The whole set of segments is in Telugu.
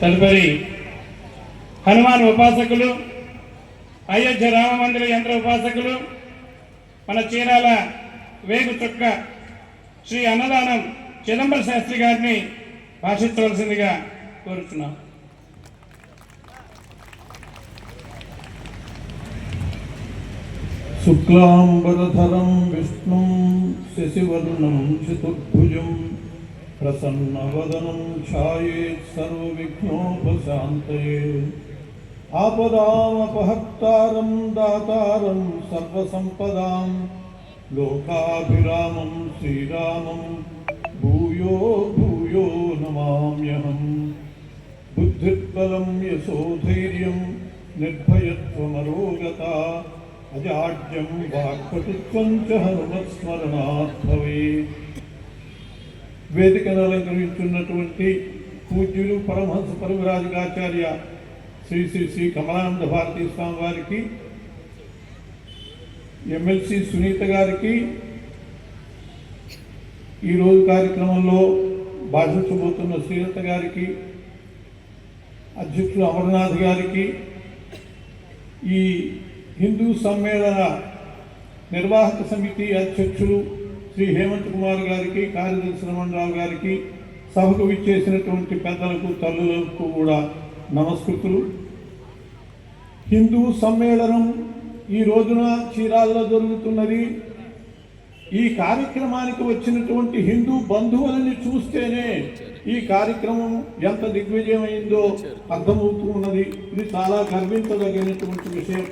తదుపరి హనుమాన్ ఉపాసకులు అయోధ్య రామ మందిర యంత్ర ఉపాసకులు మన చీరాల వేగు చుక్క శ్రీ అన్నదానం చిదంబర శాస్త్రి గారిని భాషించవలసిందిగా కోరుతున్నాం శుక్లాంబరధరం విష్ణు శశివరుణం చతుర్భుజం प्रसन्नवदनं छायेत् सर्वविघ्नोपशान्तये। आपदामपहर्तारं दातारं सर्वसम्पदां लोकाभिरामं श्रीरामं भूयो भूयो नमाम्यहम्। बुद्धिर्बलं यशोधैर्यं निर्भयत्वमरोगता अजाड्यं वाक्पटुत्वं च हनुमत्स्मरणात् भवेत्। వేదికను అలంకరించున్నటువంటి పూజ్యులు పరమహంస పరివరాజకాచార్య శ్రీ శ్రీ శ్రీ కమలానంద భారతీ స్వామి వారికి ఎమ్మెల్సీ సునీత గారికి ఈరోజు కార్యక్రమంలో భాషించబోతున్న శ్రీలత గారికి అధ్యక్షులు అమర్నాథ్ గారికి ఈ హిందూ సమ్మేళన నిర్వాహక సమితి అధ్యక్షులు శ్రీ హేమంత్ కుమార్ గారికి కార్యదర్శి రమణరావు గారికి సభకు విచ్చేసినటువంటి పెద్దలకు తల్లులకు కూడా నమస్కృతులు. హిందూ సమ్మేళనం ఈ రోజున చీరాల్లో జరుగుతున్నది. ఈ కార్యక్రమానికి వచ్చినటువంటి హిందూ బంధువులని చూస్తేనే ఈ కార్యక్రమం ఎంత దిగ్విజయమైందో అర్థమవుతూ ఉన్నది. ఇది చాలా గర్వించదగినటువంటి విషయం.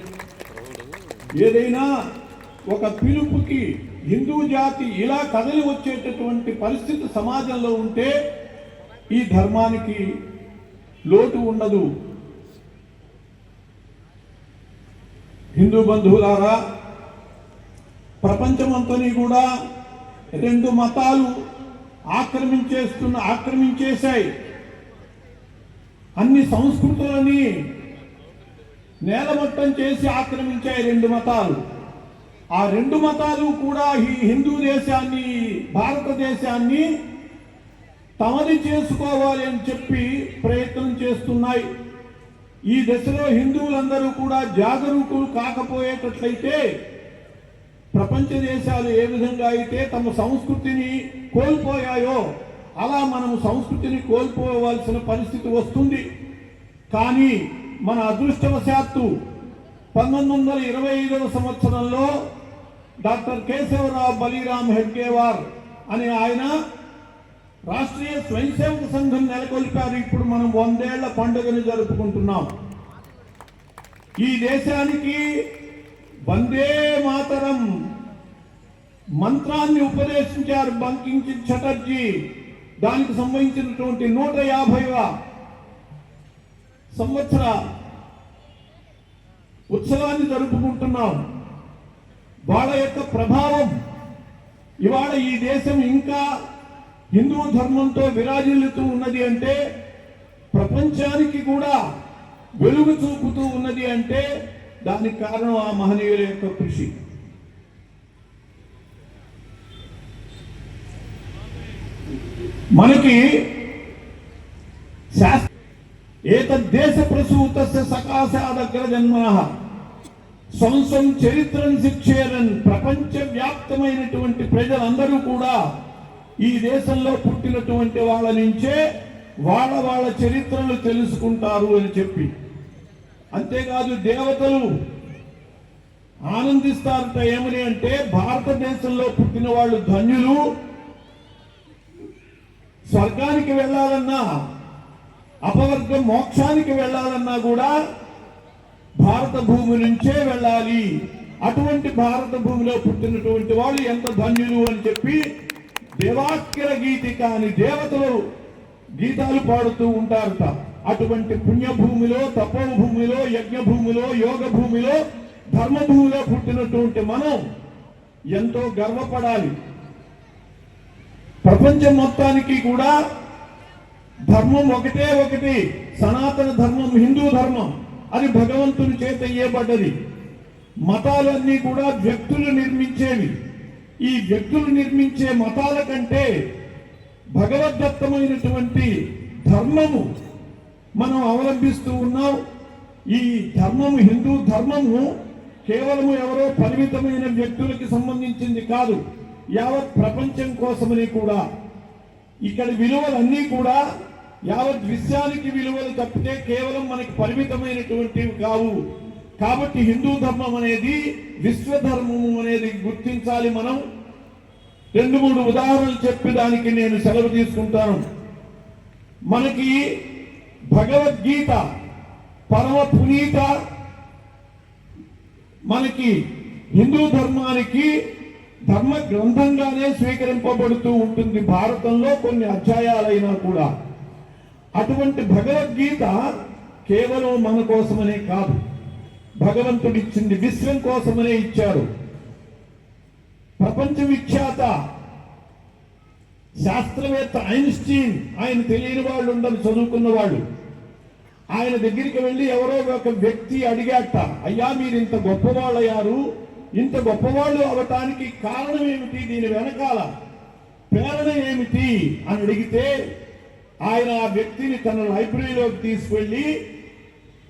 ఏదైనా ఒక పిలుపుకి హిందూ జాతి ఇలా కదలి వచ్చేటటువంటి పరిస్థితి సమాజంలో ఉంటే ఈ ధర్మానికి లోటు ఉండదు. హిందూ బంధువులారా ప్రపంచమంతని కూడా రెండు మతాలు ఆక్రమించేస్తున్న ఆక్రమించేశాయి. అన్ని సంస్కృతులని నేలమట్టం చేసి ఆక్రమించాయి రెండు మతాలు. ఆ రెండు మతాలు కూడా ఈ హిందూ దేశాన్ని భారతదేశాన్ని తమది చేసుకోవాలి అని చెప్పి ప్రయత్నం చేస్తున్నాయి. ఈ దశలో హిందువులందరూ కూడా జాగరూకులు కాకపోయేటట్లయితే ప్రపంచ దేశాలు ఏ విధంగా అయితే తమ సంస్కృతిని కోల్పోయాయో అలా మనం సంస్కృతిని కోల్పోవలసిన పరిస్థితి వస్తుంది. కానీ మన అదృష్టవశాత్తు పంతొమ్మిది వందల ఇరవై ఐదవ సంవత్సరంలో డాక్టర్ కేశవరావు బలీరామ్ హెడ్గేవార్ అనే ఆయన రాష్ట్రీయ స్వయం సేవక సంఘం నెలకొల్పారు. ఇప్పుడు మనం వందేళ్ళ పండుగను జరుపుకుంటున్నాం. ఈ దేశానికి వందే మాతరం మంత్రాన్ని ఉపదేశించారు బంకించి చటర్జీ. దానికి సంబంధించినటువంటి నూట యాభైవ సంవత్సర ఉత్సవాన్ని జరుపుకుంటున్నాం. వాళ్ళ యొక్క ప్రభావం. ఇవాళ ఈ దేశం ఇంకా హిందూ ధర్మంతో విరాజిల్లుతూ ఉన్నది అంటే ప్రపంచానికి కూడా వెలుగు చూపుతూ ఉన్నది అంటే దానికి కారణం ఆ మహనీయుల యొక్క కృషి. మనకి శాస్త్ర ఏతద్దేశ సకాశ సకాశాదగ్ర జన్మ సంవత్సరం చరిత్రను శిక్షేరన్ ప్రపంచ వ్యాప్తమైనటువంటి ప్రజలందరూ కూడా ఈ దేశంలో పుట్టినటువంటి వాళ్ళ నుంచే వాళ్ళ వాళ్ళ చరిత్రలు తెలుసుకుంటారు అని చెప్పి. అంతేకాదు దేవతలు ఆనందిస్తారట ఏమని అంటే భారతదేశంలో పుట్టిన వాళ్ళు ధన్యులు. స్వర్గానికి వెళ్ళాలన్నా అపవర్గం మోక్షానికి వెళ్ళాలన్నా కూడా భారత భూమి నుంచే వెళ్ళాలి. అటువంటి భారత భూమిలో పుట్టినటువంటి వాళ్ళు ఎంత ధన్యులు అని చెప్పి దేవాక్యర గీతి కాని దేవతలు గీతాలు పాడుతూ ఉంటారట. అటువంటి పుణ్యభూమిలో తపో భూమిలో యజ్ఞ భూమిలో యోగ భూమిలో ధర్మ భూమిలో పుట్టినటువంటి మనం ఎంతో గర్వపడాలి. ప్రపంచం మొత్తానికి కూడా ధర్మం ఒకటే ఒకటి సనాతన ధర్మం హిందూ ధర్మం. అది భగవంతుని చేత ఇయ్యబడ్డది. మతాలన్నీ కూడా వ్యక్తులు నిర్మించేవి. ఈ వ్యక్తులు నిర్మించే మతాల కంటే భగవద్దత్తమైనటువంటి ధర్మము మనం అవలంబిస్తూ ఉన్నాం. ఈ ధర్మము హిందూ ధర్మము కేవలము ఎవరో పరిమితమైన వ్యక్తులకి సంబంధించింది కాదు. యావత్ ప్రపంచం కోసమని కూడా. ఇక్కడ విలువలన్నీ కూడా యావత్ విశ్వానికి విలువలు తప్పితే కేవలం మనకి పరిమితమైనటువంటివి కావు. కాబట్టి హిందూ ధర్మం అనేది విశ్వధర్మము అనేది గుర్తించాలి మనం. రెండు మూడు ఉదాహరణలు చెప్పి దానికి నేను సెలవు తీసుకుంటాను. మనకి భగవద్గీత పరమ పునీత మనకి హిందూ ధర్మానికి ధర్మ గ్రంథంగానే స్వీకరింపబడుతూ ఉంటుంది. భారతంలో కొన్ని అధ్యాయాలైనా కూడా. అటువంటి భగవద్గీత కేవలం మన కోసమనే కాదు. భగవంతుడు ఇచ్చింది విశ్వం కోసమనే ఇచ్చారు. ప్రపంచ విఖ్యాత శాస్త్రవేత్త ఐన్స్టీన్ ఆయన తెలియని వాళ్ళు ఉండరు చదువుకున్న వాళ్ళు. ఆయన దగ్గరికి వెళ్ళి ఎవరో ఒక వ్యక్తి అడిగాట అయ్యా మీరు ఇంత గొప్పవాళ్ళయ్యారు. ఇంత గొప్పవాళ్ళు అవటానికి కారణం ఏమిటి? దీని వెనకాల ప్రేరణ ఏమిటి? అని అడిగితే ఆయన ఆ వ్యక్తిని తన లైబ్రరీలోకి తీసుకెళ్ళి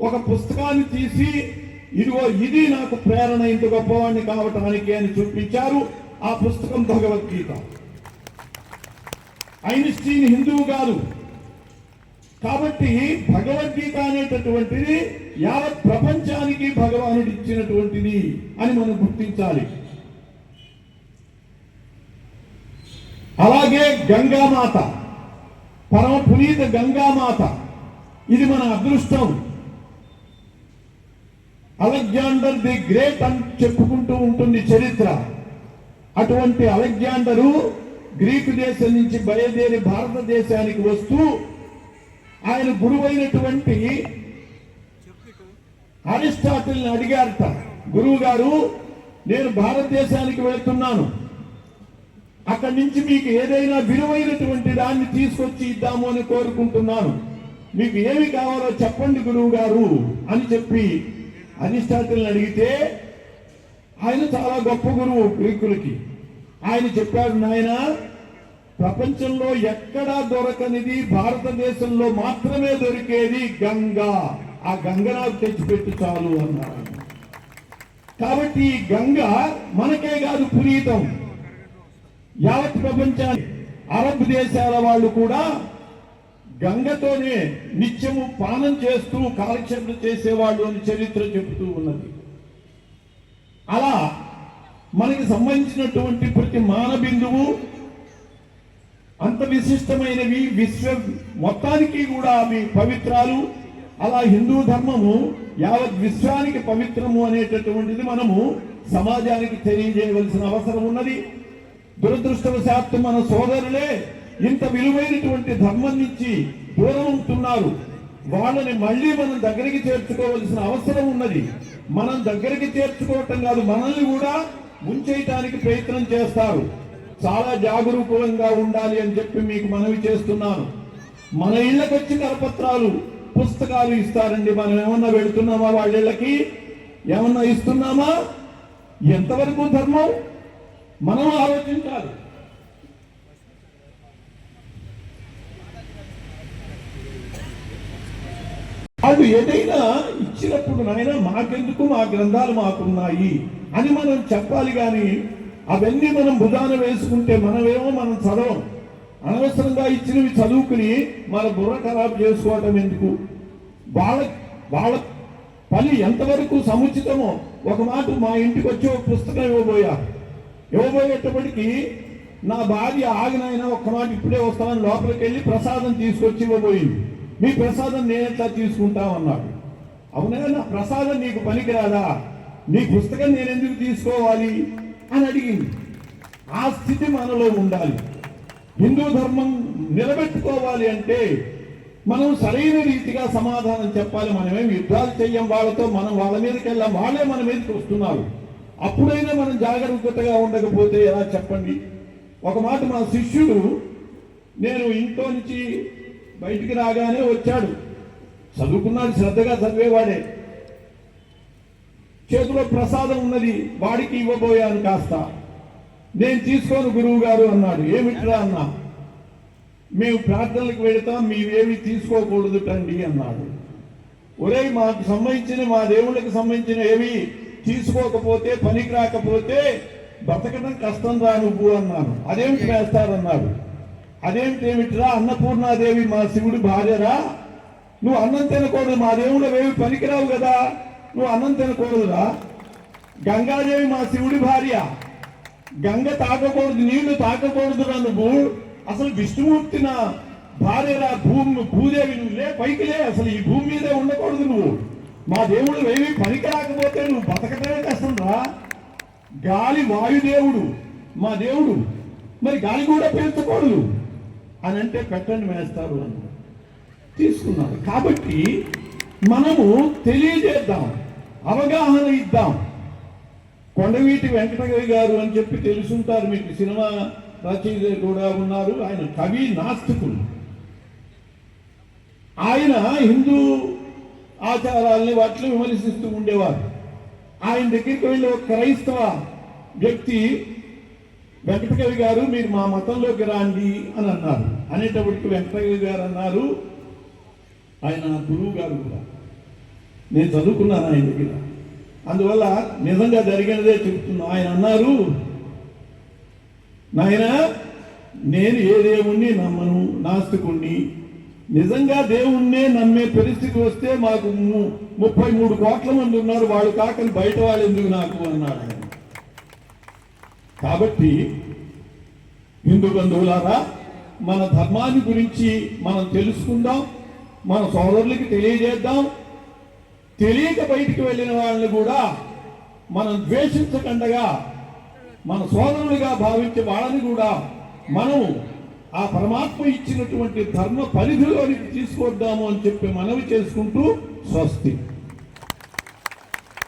ఒక పుస్తకాన్ని తీసి ఇదిగో ఇది నాకు ప్రేరణ ఇంత గొప్పవాడిని కావటానికి అని చూపించారు ఆ పుస్తకం భగవద్గీత. ఐన్స్టీన్ హిందువు కాదు. కాబట్టి భగవద్గీత అనేటటువంటిది యావత్ ప్రపంచానికి భగవానుడు ఇచ్చినటువంటిది అని మనం గుర్తించాలి. అలాగే గంగామాత. పరమ పునీత గంగామాత. ఇది మన అదృష్టం. అలెగ్జాండర్ ది గ్రేట్ అని చెప్పుకుంటూ ఉంటుంది చరిత్ర. అటువంటి అలెగ్జాండరు గ్రీకు దేశం నుంచి బయలుదేరి భారతదేశానికి వస్తూ ఆయన గురువైనటువంటి అరిస్టాటిల్ని అడిగారట. గురువు గారు నేను భారతదేశానికి వెళ్తున్నాను. అక్కడి నుంచి మీకు ఏదైనా విలువైనటువంటి దాన్ని తీసుకొచ్చి ఇద్దాము అని కోరుకుంటున్నాను. మీకు ఏమి కావాలో చెప్పండి గురువు గారు అని చెప్పి అధిష్టాతులను అడిగితే ఆయన చాలా గొప్ప గురువు గ్రీకులకి. ఆయన చెప్పాడు నాయన ప్రపంచంలో ఎక్కడా దొరకనిది భారతదేశంలో మాత్రమే దొరికేది గంగా. ఆ గంగ నాకు తెచ్చిపెట్టు చాలు అన్నారు కాబట్టి ఈ గంగ మనకే కాదు పునీతం. యావత్ ప్రపంచాన్ని అరబ్ దేశాల వాళ్ళు కూడా గంగతోనే నిత్యము పానం చేస్తూ కాలక్షేపం చేసేవాళ్ళు అని చరిత్ర చెబుతూ ఉన్నది. అలా మనకి సంబంధించినటువంటి ప్రతి మానబిందువు అంత విశిష్టమైనవి విశ్వ మొత్తానికి కూడా అవి పవిత్రాలు. అలా హిందూ ధర్మము యావత్ విశ్వానికి పవిత్రము అనేటటువంటిది మనము సమాజానికి తెలియజేయవలసిన అవసరం ఉన్నది. దురదృష్టవశాత్తు మన సోదరులే ఇంత విలువైనటువంటి ధర్మం నుంచి దూరం ఉంటున్నారు. వాళ్ళని మళ్ళీ మనం దగ్గరికి చేర్చుకోవలసిన అవసరం ఉన్నది. మనం దగ్గరికి చేర్చుకోవటం కాదు మనల్ని కూడా ముంచేయటానికి ప్రయత్నం చేస్తారు. చాలా జాగరూకంగా ఉండాలి అని చెప్పి మీకు మనవి చేస్తున్నాను. మన ఇళ్ళకి వచ్చి కరపత్రాలు పుస్తకాలు ఇస్తారండి. మనం ఏమన్నా పెడుతున్నామా వాళ్ళ ఇళ్ళకి? ఏమన్నా ఇస్తున్నామా? ఎంతవరకు ధర్మం? మనం ఆలోచించాలి. అది ఏదైనా ఇచ్చినప్పుడు నాయన మాకెందుకు మా గ్రంథాలు మాకున్నాయి అని మనం చెప్పాలి కానీ అవన్నీ మనం భుజాన వేసుకుంటే మనమేమో మనం చదవం. అనవసరంగా ఇచ్చినవి చదువుకుని మన బుర్ర ఖరాబ్ చేసుకోవటం ఎందుకు? వాళ్ళ వాళ్ళ పని ఎంతవరకు సముచితమో? ఒక మాట మా ఇంటికి వచ్చి ఒక పుస్తకం ఇవ్వబోయా. ఇవ్వబోయేటప్పటికి నా భార్య ఆగినైనా ఒక్క మాట ఇప్పుడే వస్తానని లోపలికి వెళ్ళి ప్రసాదం తీసుకొచ్చి ఇవ్వబోయింది. మీ ప్రసాదం నేను ఎట్లా తీసుకుంటామన్నాడు. అవునా నా ప్రసాదం నీకు పనికిరాదా? నీ పుస్తకం నేను ఎందుకు తీసుకోవాలి? అని అడిగింది. ఆ స్థితి మనలో ఉండాలి. హిందూ ధర్మం నిలబెట్టుకోవాలి అంటే మనం సరైన రీతిగా సమాధానం చెప్పాలి. మనమేమి యుద్ధాలు చెయ్యం వాళ్ళతో మనం వాళ్ళ మీదకి వెళ్ళాం వాళ్ళే మన మీదకి వస్తున్నారు. అప్పుడైనా మనం జాగరూకతగా ఉండకపోతే ఎలా చెప్పండి? ఒక మాట మా శిష్యుడు నేను ఇంట్లో నుంచి బయటికి రాగానే వచ్చాడు. చదువుకున్నాడు శ్రద్ధగా చదివేవాడే. చేతిలో ప్రసాదం ఉన్నది వాడికి ఇవ్వబోయాను కాస్త. నేను తీసుకోను గురువు గారు అన్నాడు. ఏమిట్రా అన్నా? మేము ప్రార్థనలకు వెళతాం మీవేమి తీసుకోకూడదు అండి అన్నాడు. ఒరే మాకు సంబంధించిన మా దేవుళ్ళకి సంబంధించిన ఏవి తీసుకోకపోతే పనికి రాకపోతే బతకడం కష్టం రా నువ్వు అన్నాను అదేమిటి వేస్తారన్నాడు అదేమిటేమిటిరా అన్నపూర్ణాదేవి మా శివుడి భార్యరా? నువ్వు అన్నం తినకూడదు మా దేవుడు ఏమి పనికిరావు కదా. నువ్వు అన్నం తినకూడదురా? గంగాదేవి మా శివుడి భార్య. గంగ తాకకూడదు నీళ్ళు తాకకూడదురా నువ్వు. అసలు విష్ణుమూర్తి నా భార్యరా? భూమి భూదేవి నువ్వు లే పైకి లే. అసలు ఈ భూమి మీదే ఉండకూడదు నువ్వు. మా దేవుడు ఏమి పనికి రాకపోతే నువ్వు గాలి వాయుదేవుడు మా దేవుడు. మరి గాలి కూడా పెంచకూడదు అని అంటే పెట్టండి వేస్తారు అని. తీసుకున్నారు. కాబట్టి మనము తెలియజేద్దాం అవగాహన ఇద్దాం. కొండవీటి వెంకటగిరి గారు అని చెప్పి తెలుసుంటారు మీకు. సినిమా రచయిత కూడా ఉన్నారు. ఆయన కవి నాస్తికులు. ఆయన హిందూ ఆచారాలని వాటిని విమర్శిస్తూ ఉండేవారు. ఆయన దగ్గరికి వెళ్ళి ఒక క్రైస్తవ వ్యక్తి వెంకటకవి గారు మీరు మా మతంలోకి రాండి అని అన్నారు. అనేటప్పటికి వెంకటకవి గారు అన్నారు ఆయన గురువు గారు కూడా. నేను చదువుకున్నాను ఆయన దగ్గర. అందువల్ల నిజంగా జరిగినదే చెప్తున్నా ఆయన అన్నారు నాయన నేను ఏ దేవుణ్ణి నమ్మను? నాస్తికుణ్ణి? నిజంగా దేవుణ్ణే నమ్మే పరిస్థితి వస్తే మాకు ము- ముప్పై మూడు కోట్ల మంది ఉన్నారు వాళ్ళు కాకని బయట వాళ్ళు ఎందుకు నాకు అన్నాడు ఆయన. కాబట్టి హిందూ బంధువులారా మన ధర్మాన్ని గురించి మనం తెలుసుకుందాం మన సోదరులకి తెలియజేద్దాం. తెలియక బయటికి వెళ్ళిన వాళ్ళని కూడా మనం ద్వేషించకుండగా మన సోదరులుగా భావించే వాళ్ళని కూడా మనం ఆ పరమాత్మ ఇచ్చినటువంటి ధర్మ పరిధిలోనికి తీసుకొద్దాము అని చెప్పి మనవి చేసుకుంటూ స్వస్తి.